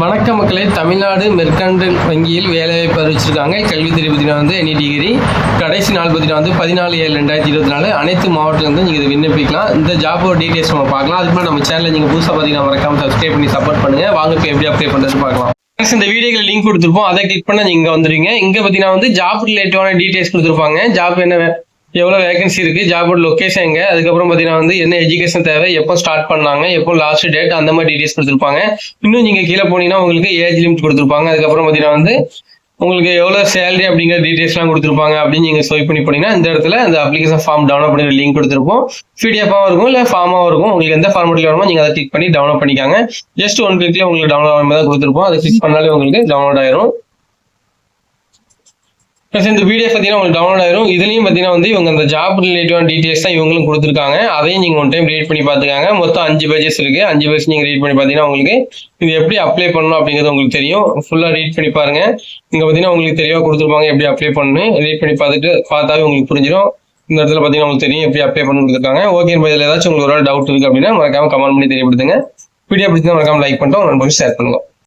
வணக்க மக்களே தமிழ்நாடு மெர்கண்டல் வங்கியில் வேலைவாய்ப்பு அறிவிச்சிருக்காங்க. கல்வி தெரிவித்தினா வந்து எனி டிகிரி கடைசி நாள் பார்த்தீங்கன்னா வந்து பதினாலு ஏழு ரெண்டாயிரத்தி இருபத்தி நாலு. அனைத்து மாவட்டத்திலிருந்து நீங்கள் இதை விண்ணப்பிக்கலாம். இந்த ஜாபோட டீட்டெயில்ஸ் நம்ம பார்க்கலாம். அதுக்கு நம்ம சேனலில் நீங்கள் புதுசாக பார்த்தீங்கன்னா மறக்காம சப்ஸ்கிரைப் பண்ணி சப்போர்ட் பண்ணுங்கள் வாங்க இப்போ எப்படி அப்ளை பண்ணுறது பார்க்கலாம். இந்த வீடியோக்கு லிங்க் கொடுத்துருப்போம். அதை கிளிக் பண்ண நீங்கள் வந்துடுவீங்க இங்கே பார்த்தீங்கன்னா வந்து ஜாப் ரிலேட்டிவான டீட்டெயில்ஸ் கொடுத்துருப்பாங்க. ஜாப் என்ன எவ்வளோ வேகன்சி இருக்குது ஜாபோட லொகேஷன் எங்கே? அதுக்கப்புறம் பார்த்தீங்கன்னா வந்து என்ன எஜுகேஷன் தேவை? எப்போ ஸ்டார்ட் பண்ணாங்க? எப்போ லாஸ்ட் டேட் அந்த மாதிரி டீட்டெயில்ஸ் கொடுத்துருப்பாங்க. இன்னும் நீங்கள் கீழே போனீங்கன்னா உங்களுக்கு ஏஜ் லிமிட் கொடுத்துருப்பாங்க. அதுக்கப்புறம் பார்த்தீங்கன்னா வந்து உங்களுக்கு எவ்வளோ சேலரி அப்படிங்கிற டீட்டெயில்ஸ்லாம் கொடுத்துருப்பாங்க அப்படின்னு நீங்கள் ஸ்வைப் பண்ணி போனீங்கன்னா இந்த இடத்துல அந்த அப்ளிகேஷன் ஃபார்ம் டவுன்லோட் பண்ணுற லிங்க் கொடுத்துருப்போம். பிடிஎஃபாகவும் இருக்கும் இல்லை ஃபார்மாகவும் இருக்கும். உங்களுக்கு எந்த ஃபார்மெட்டில் வேணுமோ நீங்கள் அதை கிளிக் பண்ணி டவுன்லோட் பண்ணிக்காங்க. ஜஸ்ட் ஒன் கிளிக்ல உங்களுக்கு டவுன்லோட் ஆகிற தான் கொடுத்துருப்போம். அதை கிளிக் பண்ணாலே உங்களுக்கு டவுன்லோட் ஆயிரும். Plus இந்த பிடிஎஃப் பார்த்தீங்கன்னா உங்களுக்கு டவுன்லோட் ஆயிரும். இதுலையும் பார்த்தீங்கன்னா வந்து இவங்க அந்த ஜாப் ரிலேட்டிவான டீட்டெயில்ஸ் தான் இவங்களும் கொடுத்துருக்காங்க. அதையும் நீங்கள் ஒன் டைம் ரீட் பண்ணி பார்த்துக்காங்க. மொத்தம் அஞ்சு பேஜஸ் இருக்கு. அஞ்சு பேஜ் நீங்கள் ரீட் பண்ணி பார்த்தீங்கன்னா உங்களுக்கு இது எப்படி அப்ளை பண்ணணும் அப்படிங்கிறது உங்களுக்கு தெரியும். ஃபுல்லாக ரீட் பண்ணி பாருங்க. இங்கே பார்த்தீங்கன்னா உங்களுக்கு தெளிவாக கொடுத்துருப்பாங்க எப்படி அப்ளை பண்ணணும். ரீட் பண்ணி பார்த்துட்டு பார்த்தாவே உங்களுக்கு புரிஞ்சிடும் இந்த இடத்துல பார்த்தீங்கன்னா உங்களுக்கு தெரியும் எப்படி அப்ளை பண்ணி கொடுத்துருக்காங்க. ஓகே இதில் ஏதாச்சும் உங்களுக்கு ஒரு டவுட் இருக்குது அப்படின்னா மறக்காம கமெண்ட் பண்ணி தெரியப்படுத்துங்க. வீடியோ பிடிச்சா மறக்காம லைக் பண்ணிட்டு உங்க ஷேர் பண்ணுங்க